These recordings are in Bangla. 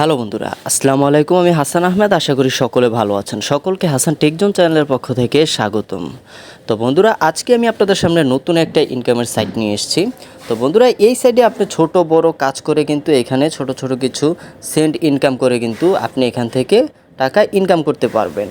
হ্যালো বন্ধুরা, আসসালামু আলাইকুম। আমি হাসান আহমেদ, আশা করি সকলে ভালো আছেন। সকলকে হাসান টেকজন চ্যানেলের পক্ষ থেকে স্বাগতম। তো বন্ধুরা, আজকে আমি আপনাদের সামনে নতুন একটা ইনকামের সাইট নিয়ে এসেছি। তো বন্ধুরা, এই সাইডে আপনি ছোট, বড় কাজ করে কিন্তু এখানে ছোট ছোট কিছু সেন্ট ইনকাম করে কিন্তু আপনি এখান থেকে টাকা ইনকাম করতে পারবেন।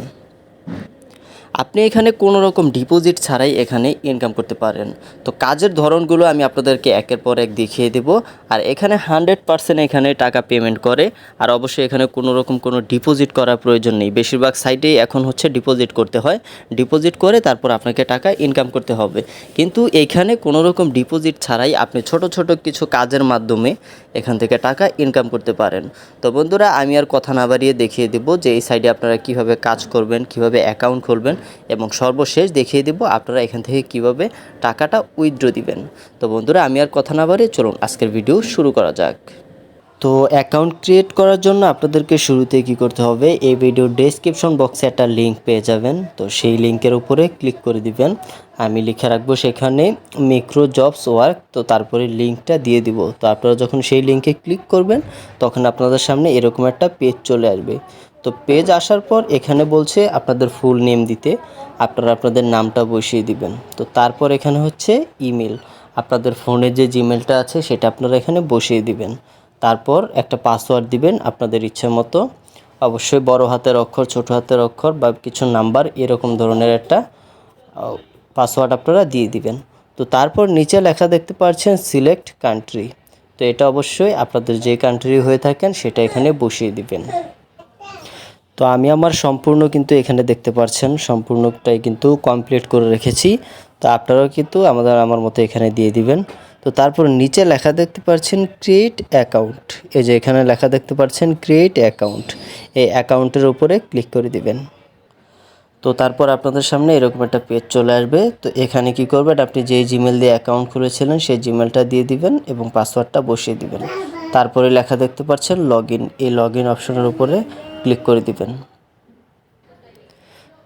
আপনি এখানে কোনো রকম ডিপোজিট ছাড়াই এখানে ইনকাম করতে পারেন। তো কাজের ধরনগুলো আমি আপনাদেরকে একের পর এক দেখিয়ে দেব। আর এখানে হান্ড্রেড পার্সেন্ট এখানে টাকা পেমেন্ট করে। আর অবশ্যই এখানে কোনো রকম কোনো ডিপোজিট করার প্রয়োজন নেই। বেশিরভাগ সাইটেই এখন হচ্ছে ডিপোজিট করতে হয়। ডিপোজিট করে তারপর আপনাকে টাকা ইনকাম করতে হবে। কিন্তু এইখানে কোনো রকম ডিপোজিট ছাড়াই আপনি ছোট ছোট কিছু কাজের মাধ্যমে এখান থেকে টাকা ইনকাম করতে পারেন। তো বন্ধুরা, আমি আর কথা না বাড়িয়ে দেখিয়ে দেব যে এই সাইডে আপনারা কীভাবে কাজ করবেন, কীভাবে অ্যাকাউন্ট খুলবেন। এবং সর্বশেষ দেখিয়ে দেব আপনারা এখান থেকে কীভাবে টাকাটা উইথড্র দিবেন। তো বন্ধুরা, আমি আর কথা না বাড়িয়ে চলুন, আজকের ভিডিও শুরু করা যাক। তো অ্যাকাউন্ট ক্রিয়েট করার জন্য আপনাদেরকে শুরুতে কি করতে হবে? এই ভিডিওর ডেসক্রিপশন বক্সে একটা লিংক পেয়ে যাবেন। তো সেই লিংকের উপরে ক্লিক করে দিবেন। আমি লিখে রাখব সেখানে মিক্রো জবস ওয়ার্ক তো তারপরে লিংকটা দিয়ে দিব। তো আপনারা যখন সেই লিংকে ক্লিক করবেন, তখন আপনাদের সামনে এরকম একটা পেজ চলে আসবে। তো পেজ আসার পর এখানে বলছে আপনাদের ফুল নেম দিতে। আপনারা আপনাদের নামটা বসিয়ে দিবেন। তো তারপর এখানে হচ্ছে ইমেল আপনাদের ফোনে যে জিমেলটা আছে, সেটা আপনারা এখানে বসিয়ে দিবেন। তারপর একটা পাসওয়ার্ড দিবেন আপনাদের ইচ্ছে মতো। অবশ্যই বড় হাতের অক্ষর, ছোট হাতের অক্ষর বা কিছু নাম্বার এরকম ধরনের একটা পাসওয়ার্ড আপনারা দিয়ে দিবেন। তো তারপর নিচে লেখা দেখতে পাচ্ছেন সিলেক্ট কান্ট্রি তো এটা অবশ্যই আপনাদের যে কান্ট্রি হয়ে থাকেন সেটা এখানে বসিয়ে দিবেন। তো আমি আমার সম্পূর্ণ কিন্তু এখানে দেখতে পাচ্ছেন, সম্পূর্ণটাই কিন্তু কমপ্লিট করে রেখেছি। তো আপনারাও কিন্তু আমাদের, আমার মতো এখানে দিয়ে দিবেন। তো তারপর নিচে লেখা দেখতে পাচ্ছেন ক্রিয়েট অ্যাকাউন্ট এই যে এখানে লেখা দেখতে পাচ্ছেন ক্রিয়েট অ্যাকাউন্ট এই অ্যাকাউন্টের উপরে ক্লিক করে দিবেন। তো তারপর আপনাদের সামনে এরকম একটা পেজ চলে আসবে। তো এখানে কি করবেন? আপনি যেই জিমেল দিয়ে অ্যাকাউন্ট খুলেছিলেন, সেই জিমেলটা দিয়ে দিবেন এবং পাসওয়ার্ডটা বসিয়ে দিবেন। তারপরে লেখা দেখতে পাচ্ছেন লগ এই লগ ইন অপশনের উপরে ক্লিক করে দিবেন।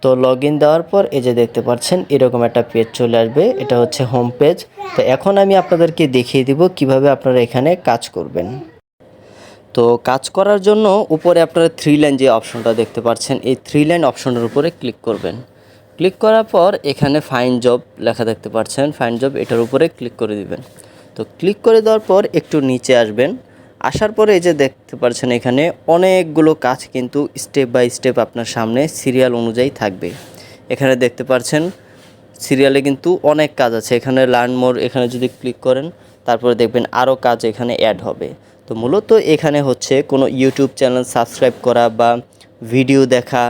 তো লগ ইন দেওয়ার পর এই যে দেখতে পাচ্ছেন, এরকম একটা পেজ চলে আসবে। এটা হচ্ছে হোম পেজ তো এখন আমি আপনাদেরকে দেখিয়ে দিব কীভাবে আপনারা এখানে কাজ করবেন। তো কাজ করার জন্য উপরে আপনারা থ্রি লাইন যে অপশনটা দেখতে পাচ্ছেন, এই থ্রি লাইন অপশনের উপরে ক্লিক করবেন। ক্লিক করার পর এখানে ফাইন জব লেখা দেখতে পাচ্ছেন। ফাইন জব এটার উপরে ক্লিক করে দিবেন। তো ক্লিক করে দেওয়ার পর একটু নিচে আসবেন। আসার পরে এই যে দেখতে পাচ্ছেন এখানে অনেকগুলো কাজ কিন্তু স্টেপ বাই স্টেপ আপনার সামনে সিরিয়াল অনুযায়ী থাকবে। এখানে দেখতে পাচ্ছেন সিরিয়ালে কিন্তু অনেক কাজ আছে। এখানে লার্ন মোর এখানে যদি ক্লিক করেন, তারপরে দেখবেন আরও কাজ এখানে অ্যাড হবে। তো মূলত এখানে হচ্ছে কোনো ইউটিউব চ্যানেল সাবস্ক্রাইব করা বা ভিডিও দেখা,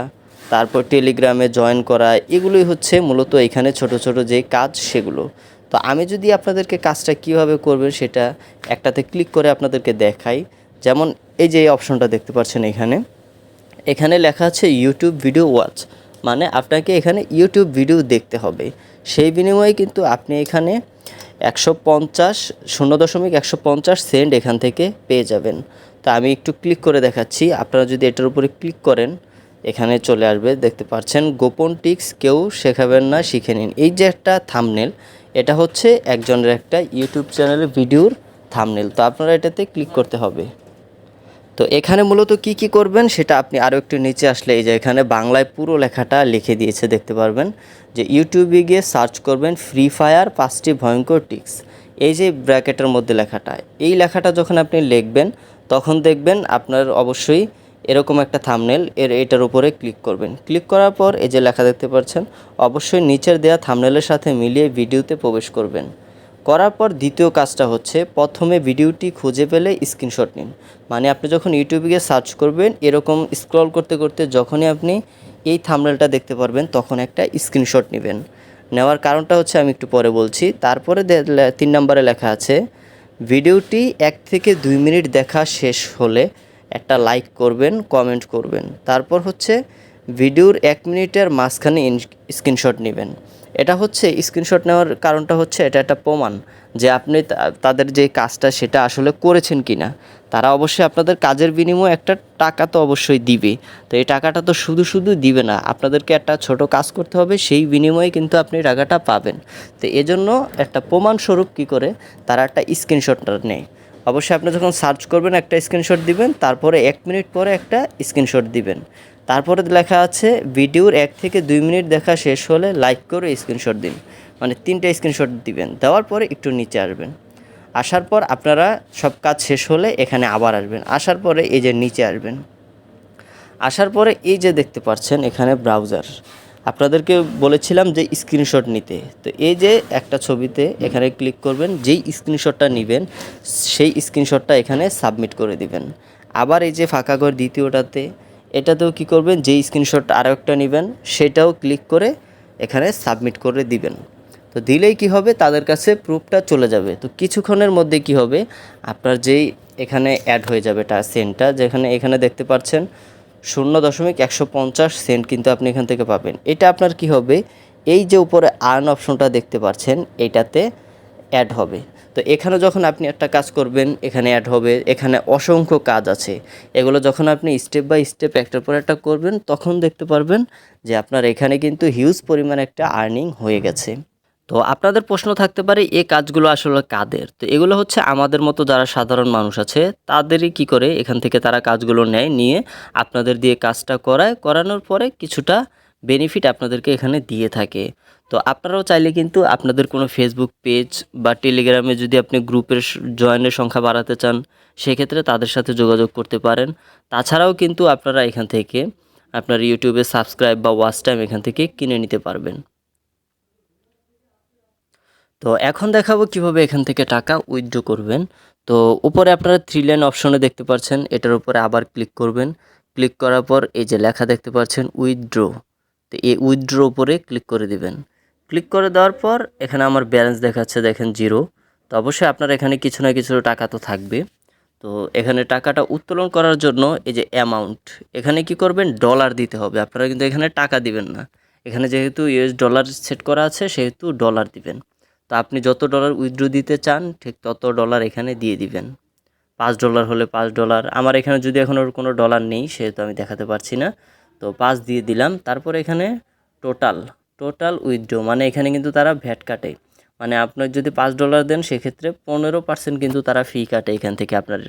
তারপর টেলিগ্রামে জয়েন করা, এগুলোই হচ্ছে মূলত এখানে ছোট ছোট যে কাজ, সেগুলো। তো আমি যদি আপনাদেরকে কাজটা কীভাবে করবেন সেটা একটাতে ক্লিক করে আপনাদেরকে দেখাই। যেমন এই যে অপশনটা দেখতে পাচ্ছেন এখানে। এখানে লেখা আছে ইউটিউব ভিডিও ওয়াচ মানে আপনাকে এখানে ইউটিউব ভিডিও দেখতে হবে। সেই বিনিময়ে কিন্তু আপনি এখানে একশো পঞ্চাশ, শূন্য দশমিক একশো পঞ্চাশ সেন্ট এখান থেকে পেয়ে যাবেন। তা আমি একটু ক্লিক করে দেখাচ্ছি। আপনারা যদি এটার উপরে ক্লিক করেন, এখানে চলে আসবে। দেখতে পাচ্ছেন, গোপন টিক্স কেউ শেখাবেন না, শিখে নিন। এই যে একটা থামনেল এটা হচ্ছে একজনের একটা ইউটিউব চ্যানেলের ভিডিওর থামনেল তো আপনারা এটাতে ক্লিক করতে হবে। তো এখানে মূলত কি কি করবেন সেটা আপনি আরও একটু নিচে আসলে এই যে এখানে বাংলায় পুরো লেখাটা লিখে দিয়েছে দেখতে পারবেন। যে ইউটিউবে গিয়ে সার্চ করবেন ফ্রি ফায়ার পাঁচটি ভয়ঙ্কর টিক্স এই যে ব্র্যাকেটের মধ্যে লেখাটা, এই লেখাটা যখন আপনি লিখবেন, তখন দেখবেন আপনার অবশ্যই এরকম একটা থামনেল এর এটার উপরে ক্লিক করবেন। ক্লিক করার পর এই যে লেখা দেখতে পাচ্ছেন, অবশ্যই নিচের দেওয়া থামনেলের সাথে মিলিয়ে ভিডিওতে প্রবেশ করবেন। করার পর দ্বিতীয় কাজটা হচ্ছে, প্রথমে ভিডিওটি খুঁজে পেলে স্ক্রিনশট নিন। মানে আপনি যখন ইউটিউবে গিয়ে সার্চ করবেন, এরকম স্ক্রল করতে করতে যখনই আপনি এই থামনেলটা দেখতে পারবেন, তখন একটা স্ক্রিনশট নেবেন। নেওয়ার কারণটা হচ্ছে আমি একটু পরে বলছি, তারপরে তিন নম্বরে লেখা আছে, ভিডিওটি এক থেকে দুই মিনিট দেখা শেষ হলে একটা লাইক করবেন কমেন্ট করবেন। তারপর হচ্ছে ভিডিওর এক মিনিটের মাঝখানে স্ক্রিনশট নেবেন। এটা হচ্ছে স্ক্রিনশট নেওয়ার কারণটা হচ্ছে এটা একটা প্রমাণ যে আপনি তাদের যে কাজটা সেটা আসলে করেছেন কিনা। তারা অবশ্যই আপনাদের কাজের বিনিময়ে একটা টাকা তো অবশ্যই দিবে। তো এই টাকাটা তো শুধু শুধু দিবে না, আপনাদেরকে একটা ছোট কাজ করতে হবে, সেই বিনিময়ে কিন্তু আপনি টাকাটা পাবেন। তো এজন্য একটা প্রমাণস্বরূপ কী করে? তারা একটা স্ক্রিনশট নেয়। অবশ্যই আপনি যখন সার্চ করবেন, একটা স্ক্রিনশট দিবেন, তারপরে এক মিনিট পরে একটা স্ক্রিনশট দিবেন। তারপরে লেখা আছে, ভিডিওর এক থেকে দুই মিনিট দেখা শেষ হলে লাইক করে স্ক্রিনশট দিন। মানে তিনটা স্ক্রিনশট দিবেন। দেওয়ার পরে একটু নিচে আসবেন। আসার পর আপনারা সব কাজ শেষ হলে এখানে আবার আসবেন। আসার পরে এই যে নিচে আসবেন। আসার পরে এই যে দেখতে পাচ্ছেন, এখানে ব্রাউজার আপনাদেরকে বলেছিলাম যে স্ক্রিনশট নিতে। তো এই যে একটা ছবিতে এখানে ক্লিক করবেন, যেই স্ক্রিনশটটা নেবেন, সেই স্ক্রিনশটটা এখানে সাবমিট করে দিবেন। আবার এই যে ফাঁকা ঘর দ্বিতীয়টাতে, এটাতেও কি করবেন, যেই স্ক্রিনশট আরও একটা নেবেন, সেটাও ক্লিক করে এখানে সাবমিট করে দিবেন। তো দিলেই কি হবে, তাদের কাছে প্রুফটা চলে যাবে। তো কিছুক্ষণের মধ্যে কি হবে, আপনার যেই এখানে অ্যাড হয়ে যাবে টা সেন্টটা যেখানে, এখানে দেখতে পাচ্ছেন শূন্য দশমিক একশো পঞ্চাশ সেন্ট কিন্তু আপনি এখান থেকে পাবেন। এটা আপনার কি হবে? এই যে উপরে আর্ন অপশনটা দেখতে পাচ্ছেন, এটাতে অ্যাড হবে। তো এখানে যখন আপনি একটা কাজ করবেন, এখানে অ্যাড হবে, এখানে অসংখ্য কাজ আছে। এগুলো যখন আপনি স্টেপ বাই স্টেপ একটার পর একটা করবেন, তখন দেখতে পারবেন যে আপনার এখানে কিন্তু হিউজ পরিমাণ একটা আর্নিং হয়ে গেছে। তো আপনাদের প্রশ্ন থাকতে পারে, এ কাজগুলো আসলে কাদের? তো এগুলো হচ্ছে আমাদের মতো যারা সাধারণ মানুষ আছে, তাদেরই কি করে এখান থেকে তারা কাজগুলো নেয়, নিয়ে আপনাদের দিয়ে কাজটা করায়। করানোর পরে কিছুটা বেনিফিট আপনাদেরকে এখানে দিয়ে থাকে। তো আপনারাও চাইলে কিন্তু আপনাদের কোনো ফেসবুক পেজ বা টেলিগ্রামে যদি আপনি গ্রুপের জয়েনের সংখ্যা বাড়াতে চান, সেক্ষেত্রে তাদের সাথে যোগাযোগ করতে পারেন। তাছাড়াও কিন্তু আপনারা এখান থেকে আপনার ইউটিউবে সাবস্ক্রাইব বা ওয়াচ টাইম এখান থেকে কিনে নিতে পারবেন। তো এখন দেখাবো কীভাবে এখান থেকে টাকা উইথড্র করবেন। তো উপরে আপনারা থ্রি লাইন অপশনে দেখতে পাচ্ছেন, এটার উপরে আবার ক্লিক করবেন। ক্লিক করার পর এই যে লেখা দেখতে পাচ্ছেন উইথড্র তো এই উইথড্র উপরে ক্লিক করে দিবেন। ক্লিক করে দেওয়ার পর এখানে আমার ব্যালেন্স দেখাচ্ছে, দেখেন জিরো তো অবশ্যই আপনার এখানে কিছু না কিছু টাকা তো থাকবে। তো এখানে টাকাটা উত্তোলন করার জন্য এই যে অ্যামাউন্ট এখানে কি করবেন ডলার দিতে হবে। আপনারা কিন্তু এখানে টাকা দিবেন না। এখানে যেহেতু ইউএস ডলার সেট করা আছে, সেহেতু ডলার দিবেন। তো আপনি যত ডলার উইথড্রো দিতে চান, ঠিক তত ডলার এখানে দিয়ে দিবেন। পাঁচ ডলার হলে পাঁচ ডলার আমার এখানে যদি এখন ওর কোনো ডলার নেই, সেহেতু আমি দেখাতে পারছি না। তো পাঁচ দিয়ে দিলাম। তারপর এখানে টোটাল টোটাল উইথড্রো মানে এখানে কিন্তু তারা ভ্যাট কাটে। মানে আপনার যদি পাঁচ ডলার দেন, সেক্ষেত্রে পনেরো পার্সেন্ট কিন্তু তারা ফি কাটে এখান থেকে আপনার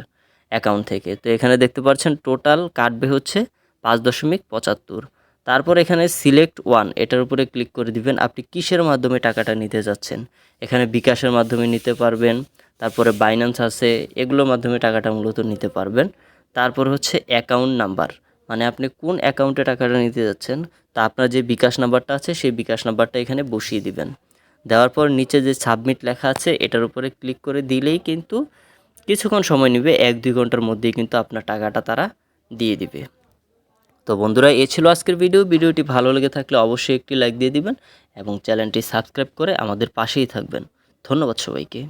অ্যাকাউন্ট থেকে। তো এখানে দেখতে পাচ্ছেন টোটাল কাটবে হচ্ছে পাঁচ দশমিক পঁচাত্তর। তারপর এখানে সিলেক্ট ওয়ান এটার উপরে ক্লিক করে দিবেন, আপনি কিসের মাধ্যমে টাকাটা নিতে যাচ্ছেন? এখানে বিকাশের মাধ্যমে নিতে পারবেন, তারপরে বাইন্যান্স আছে, এগুলোর মাধ্যমে টাকাটা মূলত নিতে পারবেন। তারপর হচ্ছে অ্যাকাউন্ট নাম্বার মানে আপনি কোন অ্যাকাউন্টে টাকাটা নিতে যাচ্ছেন, তা আপনার যে বিকাশ নাম্বারটা আছে, সেই বিকাশ নাম্বারটা এখানে বসিয়ে দিবেন। দেওয়ার পর নিচে যে সাবমিট লেখা আছে, এটার উপরে ক্লিক করে দিলেই কিন্তু কিছুক্ষণ সময় নেবে, এক দুই ঘণ্টার মধ্যেই কিন্তু আপনার টাকাটা তারা দিয়ে দিবে। তো বন্ধুরা, এ ছিল আজকের ভিডিও ভিডিওটি ভালো লেগে থাকলে অবশ্যই একটি লাইক দিয়ে দিবেন এবং চ্যানেলটি সাবস্ক্রাইব করে আমাদের পাশেই থাকবেন। ধন্যবাদ সবাইকে।